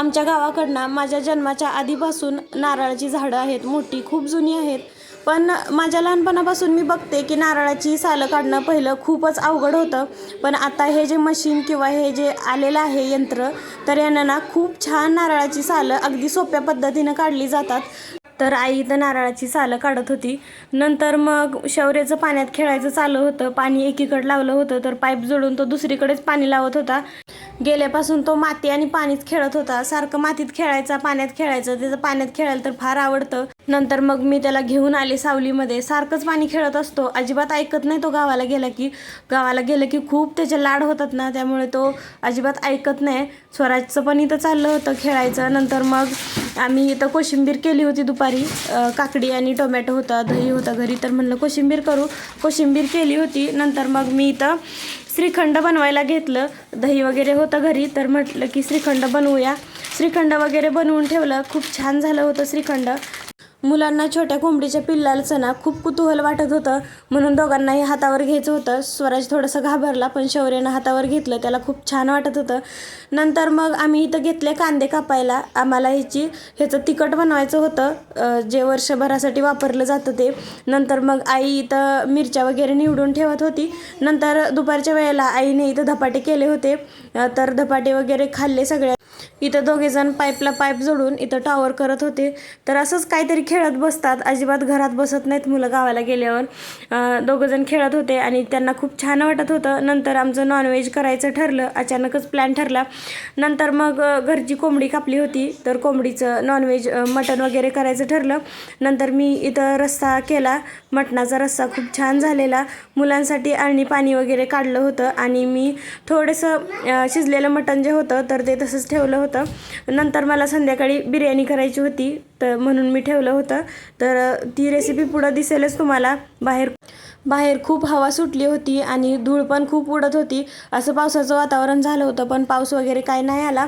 आमच्या गावाकडनं माझ्या जन्माच्या आधीपासून नारळाची झाडं आहेत. मोठी खूप जुनी आहेत. पण माझ्या लहानपणापासून मी बघते की नारळाची सालं काढणं पहिलं खूपच अवघड होतं. पण आता हे जे मशीन किंवा हे जे आलेलं आहे यंत्र तर यांना खूप छान नारळाची सालं अगदी सोप्या पद्धतीनं काढली जातात. तर आई तर नारळाची सालं काढत होती. नंतर मग शौर्याचं पाण्यात खेळायचं चालू होतं. पाणी एकीकडे लावलं होतं तर पाईप जोडून तो दुसरीकडेच पाणी लावत होता. गेल्यापासून तो माती आणि पाणीच खेळत होता. सारखं मातीत खेळायचा पाण्यात खेळायचं. त्याचं पाण्यात खेळायला तर फार आवडतं. नंतर मग मी त्याला घेऊन आले सावलीमध्ये. सारखंच पाणी खेळत असतो. अजिबात ऐकत नाही तो गावाला गेला की गावाला गेलं की खूप त्याचे लाड होतात ना त्यामुळे तो अजिबात ऐकत नाही. स्वराजचं पण इथं चाललं होतं खेळायचं. नंतर मग आम्ही इथं कोशिंबीर केली होती दुपारी. काकडी आणि टोमॅटो होता दही होता घरी. तर म्हणलं कोशिंबीर करू. कोशिंबीर केली होती. नंतर मग मी इथं श्रीखंड बनवायला घेतलं. दही वगैरे होतं घरी तर म्हटलं की श्रीखंड बनवूया. श्रीखंड वगैरे बनवून ठेवलं. खूप छान झालं होतं श्रीखंड. मुलांना छोट्या कोंबडीच्या पिल्लाचं ना खूप कुतूहल वाटत होतं. म्हणून दोघांनाही हातावर घ्यायचं होतं. स्वराज थोडंसं घाबरला पण शौर्यनं हातावर घेतलं. त्याला खूप छान वाटत होतं. नंतर मग आम्ही इथं घेतले कांदे कापायला. आम्हाला ह्याची ह्याचं तिखट बनवायचं होतं. जे वर्षभरासाठी वापरलं जातं ते. नंतर मग आई इथं मिरच्या वगैरे निवडून ठेवत होती. नंतर दुपारच्या वेळेला आईने इथं धपाटे केले होते. तर धपाटे वगैरे खाल्ले सगळ्या इथं दोघेजण पाईपला पाईप जोडून इथं टॉवर करत होते. तर असंच काहीतरी खेळत बसतात. अजिबात घरात बसत नाहीत मुलं गावाला गेल्यावर. दोघंजण खेळत होते आणि त्यांना खूप छान वाटत होतं. नंतर आमचं नॉनव्हेज करायचं ठरलं. अचानकच प्लॅन ठरला. नंतर मग घरची कोंबडी कापली होती. तर कोंबडीचं नॉनव्हेज मटण वगैरे करायचं ठरलं. नंतर मी इथं रस्सा केला. मटणाचा रस्सा खूप छान झालेला. मुलांसाठी आणि पाणी वगैरे काढलं होतं आणि मी थोडंसं शिजलेलं मटण जे होतं तर ते तसंच ठेवलं. होतं. नंतर मला संध्याकाळी बिर्याणी करायची होती तर म्हणून मी ठेवलं होतं. तर ती रेसिपी पुढं दिसेलच तुम्हाला. बाहेर बाहेर खूप हवा सुटली होती आणि धूळ पण खूप उडत होती. असं पावसाचं वातावरण झालं होतं पण पाऊस वगैरे काय नाही आला.